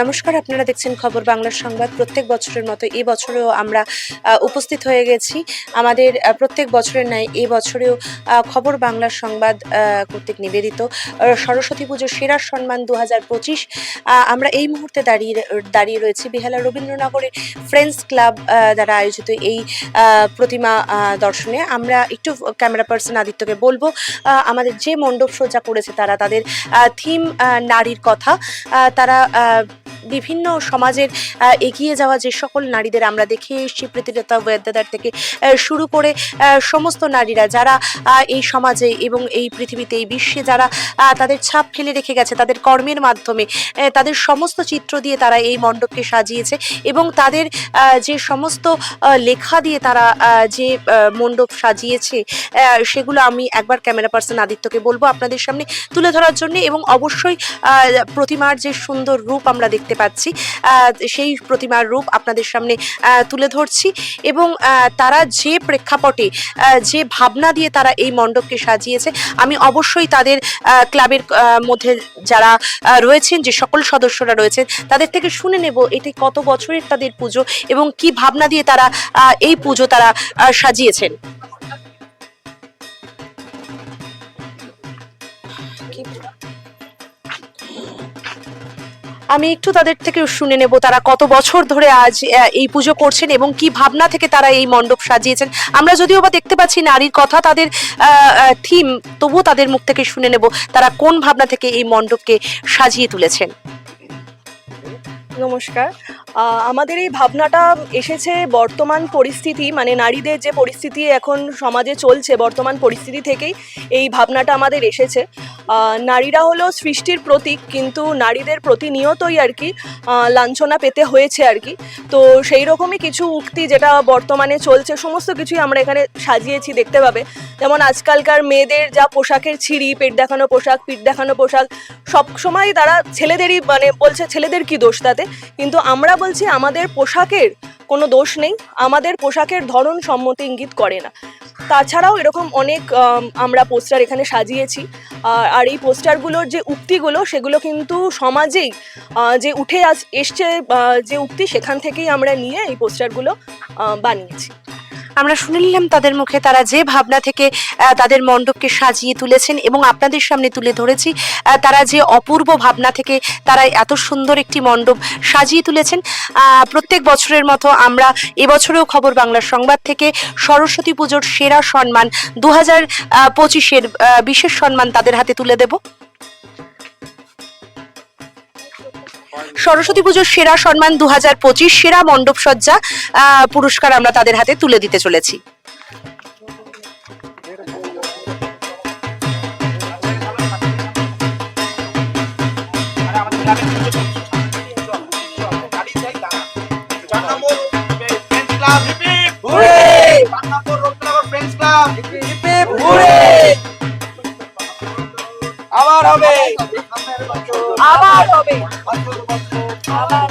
নমস্কার, আপনারা দেখছেন খবর বাংলার সংবাদ। প্রত্যেক বছরের মতো এই বছরেও আমরা উপস্থিত হয়ে গেছি। আমাদের প্রত্যেক বছরের ন্যায় এই বছরেও খবর বাংলার সংবাদ কর্তৃক নিবেদিত। সরস্বতী পুজোর সেরা সম্মান দু হাজার পঁচিশ আমরা এই মুহূর্তে দাঁড়িয়ে দাঁড়িয়ে রয়েছি বেহালা রবীন্দ্রনগরের ফ্রেন্ডস ক্লাব দ্বারা আয়োজিত এই প্রতিমা দর্শনে। আমরা একটু ক্যামেরা পার্সন আদিত্যকে বলব আমাদের যে মণ্ডপ সজ্জা করেছে তারা, তাদের থিম নারীর কথা তারা বিভিন্ন সমাজের এগিয়ে যাওয়া যে সকল নারীদের আমরা দেখে এসেছি প্রীতিলতা ওয়েদাদার থেকে শুরু করে সমস্ত নারীরা যারা এই সমাজে এবং এই পৃথিবীতে, এই বিশ্বে যারা তাদের ছাপ ফেলে রেখে গেছে, তাদের কর্মের মাধ্যমে তাদের সমস্ত চিত্র দিয়ে তারা এই মণ্ডপকে সাজিয়েছে এবং তাদের যে সমস্ত লেখা দিয়ে তারা যে মণ্ডপ সাজিয়েছে সেগুলো আমি একবার ক্যামেরা পার্সন আদিত্যকে বলব আপনাদের সামনে তুলে ধরার জন্য এবং অবশ্যই প্রতিমার যে সুন্দর রূপ আমরা দেখতে পাচ্ছি। আহ, সেই প্রতিমার রূপ আপনাদের সামনে তুলে ধরছি এবং তারা যে প্রেক্ষাপটে যে ভাবনা দিয়ে তারা এই মণ্ডপকে সাজিয়েছে আমি অবশ্যই তাদের ক্লাবের মধ্যে যারা রয়েছেন যে সকল সদস্যরা রয়েছেন তাদের থেকে শুনে নেব এটি কত বছরের তাদের পুজো এবং কি ভাবনা দিয়ে তারা এই পুজো তারা সাজিয়েছেন। আমি একটু তাদের থেকে শুনে নেব তারা কত বছর ধরে আজ এই পুজো করছেন এবং কি ভাবনা থেকে তারা এই মণ্ডপ সাজিয়েছেন। আমরা যদিও বা দেখতে পাচ্ছি নারীর কথা, তাদের থিম তবুও তাদের মুখ থেকে শুনে নেব তারা কোন ভাবনা থেকে এই মণ্ডপকে সাজিয়ে তুলেছেন। নমস্কার। আমাদের এই ভাবনাটা এসেছে বর্তমান পরিস্থিতি মানে নারীদের যে পরিস্থিতি এখন সমাজে চলছে বর্তমান পরিস্থিতি থেকেই এই ভাবনাটা আমাদের এসেছে। নারীরা হলো সৃষ্টির প্রতীক, কিন্তু নারীদের প্রতিনিয়তই আর কি লাঞ্ছনা পেতে হয়েছে আর কি। তো সেই রকমই কিছু উক্তি যেটা বর্তমানে চলছে, সমস্ত কিছুই আমরা এখানে সাজিয়েছি দেখতে পাবে। যেমন আজকালকার মেয়েদের যা পোশাকের ছিঁড়ি, পেট দেখানো পোশাক, পিঠ দেখানো পোশাক, সব সময় তারা ছেলেদেরই মানে বলছে, ছেলেদের কি দোষ তাতে? কিন্তু আমরা বলছি, আমাদের পোশাকের কোনো দোষ নেই, আমাদের পোশাকের ধরন সম্মতি ইঙ্গিত করে না। তাছাড়াও এরকম অনেক আমরা পোস্টার এখানে সাজিয়েছি। আর এই পোস্টারগুলোর যে উক্তিগুলো, সেগুলো কিন্তু সমাজেই যে উঠে আস, এসছে যে উক্তি, সেখান থেকেই আমরা নিয়ে এই পোস্টারগুলো বানিয়েছি। আমরা শুনে নিলাম তাদের মুখে তারা যে ভাবনা থেকে তাদের মণ্ডপকে সাজিয়ে তুলেছেন এবং আপনাদের সামনে তুলে ধরেছি তারা যে অপূর্ব ভাবনা থেকে তারা এত সুন্দর একটি মণ্ডপ সাজিয়ে তুলেছেন। প্রত্যেক বছরের মতো আমরা এবছরেও খবর বাংলার সংবাদ থেকে সরস্বতী পুজোর সেরা সম্মান দু হাজার পঁচিশের বিশেষ সম্মান তাদের হাতে তুলে দেব। সরস্বতী পুজোর সেরা সম্মান দু হাজার পঁচিশ সেরা মণ্ডপ সজ্জা পুরস্কার আমরা তাদের হাতে তুলে দিতে চলেছি। আবার হবে। আবার হবে। আবার